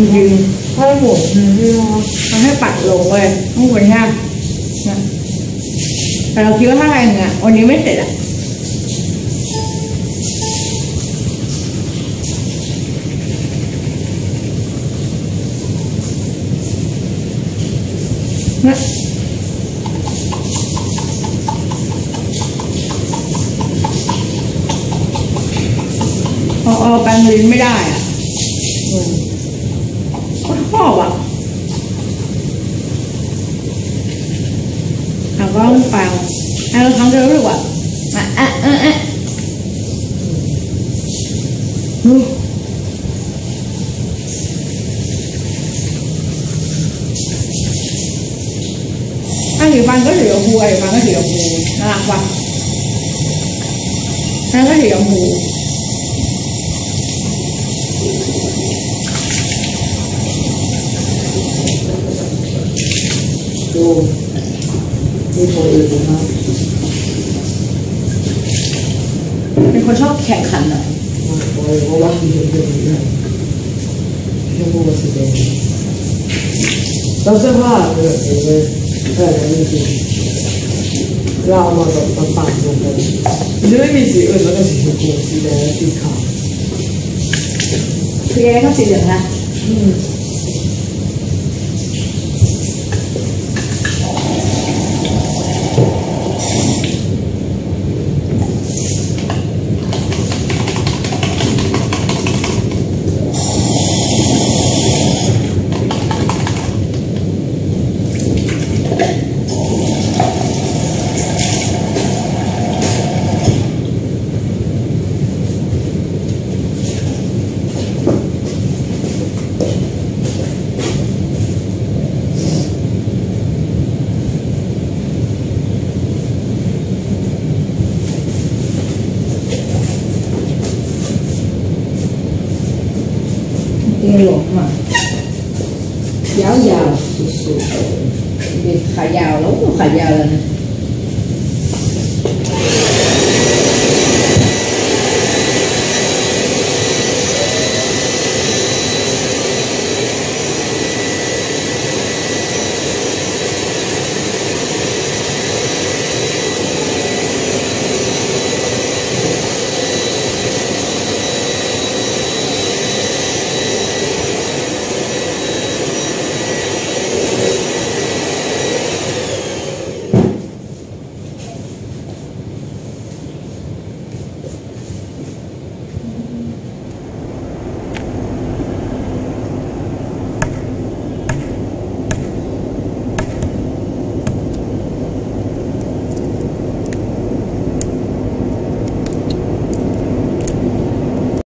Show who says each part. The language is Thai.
Speaker 1: จริงๆถ้าหมดนะพี่ว่า
Speaker 2: มันให้ปัดลงเว้ยข้างบนเนี่ยนะแต่เราคิดว่าถ้าอะไรเงี้ยวันนี้ไม่เสร็จอะนะพอเอาแปรงลิ้นไม่ได้อะ avon all'Alessandro ma ah, ah, ah. Uh. ăn thì bạn có rượu hù ấy bạn có hiểu hù nó làm quạt ăn có hiểu hù Thank
Speaker 1: you. ที่ตัวเองนะครับ
Speaker 2: เป็นคนชอบแข่งขันอะ
Speaker 1: ว่าเพราะว่าที่เห็นเป็นอย่างนี้ชมพูกับสีแดงแล้วเสื้อผ้าเนี่ยเองเลยแค่นั้นจริงๆเราเอามาแบบมาปากรวมกันมันจะไม่มีสีอื่นแล้วก็สีชมพูสีแดงและสีขาว
Speaker 2: คือเอเขาสีเหลืองนะ lột mà. Giáo giàu việc khả giàu lắm khả giàu là
Speaker 1: này.